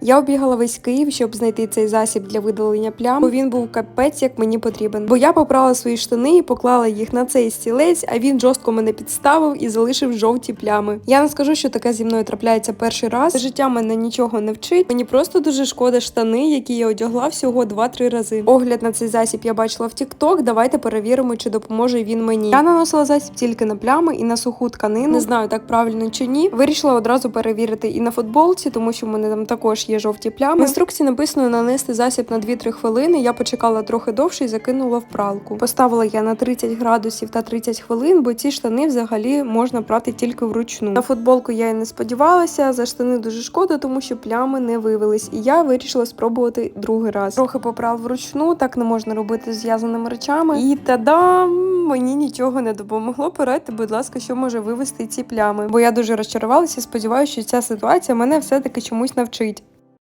Я обігала весь Київ, щоб знайти цей засіб для видалення плям, бо він був капець, як мені потрібен. Бо я попрала свої штани і поклала їх на цей стілець, а він жорстко мене підставив і залишив жовті плями. Я не скажу, що таке зі мною трапляється перший раз. Життя мене нічого не вчить. Мені просто дуже шкода штани, які я одягла всього 2-3 рази. Огляд на цей засіб я бачила в TikTok. Давайте перевіримо, чи допоможе він мені. Я наносила засіб тільки на плями і на суху тканину. Не знаю, так правильно чи ні. Вирішила одразу перевірити і на футболці, тому що в мене там є жовті плями. В інструкції написано нанести засіб на 2-3 хвилини. Я почекала трохи довше і закинула в пралку. Поставила я на 30 градусів та 30 хвилин, бо ці штани взагалі можна прати тільки вручну. На футболку я і не сподівалася. За штани дуже шкода, тому що плями не вивелись. І я вирішила спробувати другий раз. Трохи поправ вручну, так не можна робити зв'язаними речами. І тадам! Мені нічого не допомогло. Порадьте, будь ласка, що може вивести ці плями. Бо я дуже розчарувалася. Сподіваюся, що ця ситуація мене все-таки чомусь навчить.